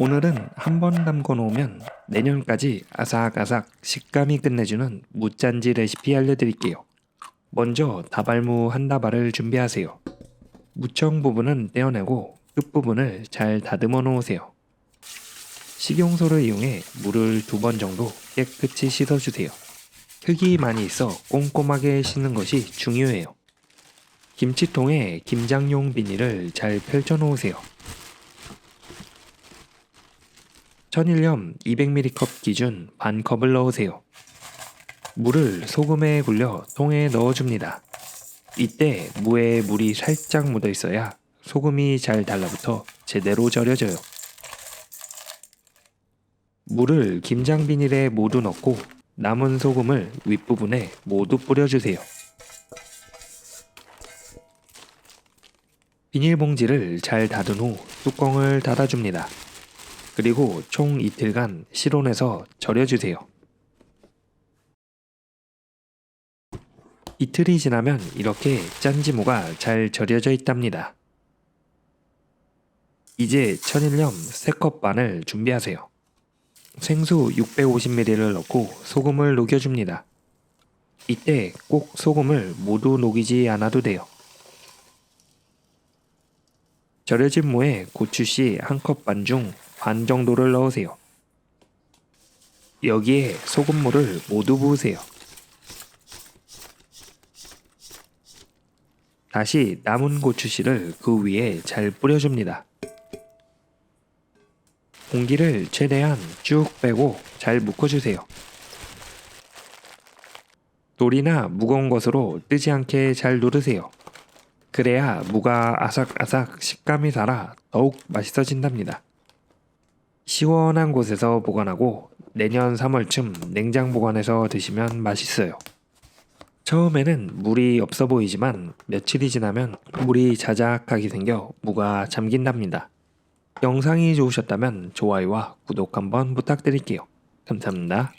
오늘은 한 번 담궈 놓으면 내년까지 아삭아삭 식감이 끝내주는 무짠지 레시피 알려드릴게요. 먼저 다발무 한 다발을 준비하세요. 무청 부분은 떼어내고 끝부분을 잘 다듬어 놓으세요. 식용소를 이용해 물을 두 번 정도 깨끗이 씻어주세요. 흙이 많이 있어 꼼꼼하게 씻는 것이 중요해요. 김치통에 김장용 비닐을 잘 펼쳐 놓으세요. 천일염 200ml 기준 반 컵을 넣으세요. 물을 소금에 굴려 통에 넣어줍니다. 이때 무에 물이 살짝 묻어 있어야 소금이 잘 달라붙어 제대로 절여져요. 물을 김장 비닐에 모두 넣고 남은 소금을 윗부분에 모두 뿌려주세요. 비닐봉지를 잘 닫은 후 뚜껑을 닫아줍니다. 그리고 총 이틀간 실온에서 절여주세요. 이틀이 지나면 이렇게 짠지무가 잘 절여져 있답니다. 이제 천일염 3컵 반을 준비하세요. 생수 650ml를 넣고 소금을 녹여줍니다. 이때 꼭 소금을 모두 녹이지 않아도 돼요. 절여진 무에 고추씨 한컵반 중 반 정도를 넣으세요. 여기에 소금물을 모두 부으세요. 다시 남은 고추씨를 그 위에 잘 뿌려줍니다. 공기를 최대한 쭉 빼고 잘 묶어주세요. 돌이나 무거운 것으로 뜨지 않게 잘 누르세요. 그래야 무가 아삭아삭 식감이 살아 더욱 맛있어진답니다. 시원한 곳에서 보관하고 내년 3월쯤 냉장 보관해서 드시면 맛있어요. 처음에는 물이 없어 보이지만 며칠이 지나면 물이 자작하게 생겨 무가 잠긴답니다. 영상이 좋으셨다면 좋아요와 구독 한번 부탁드릴게요. 감사합니다.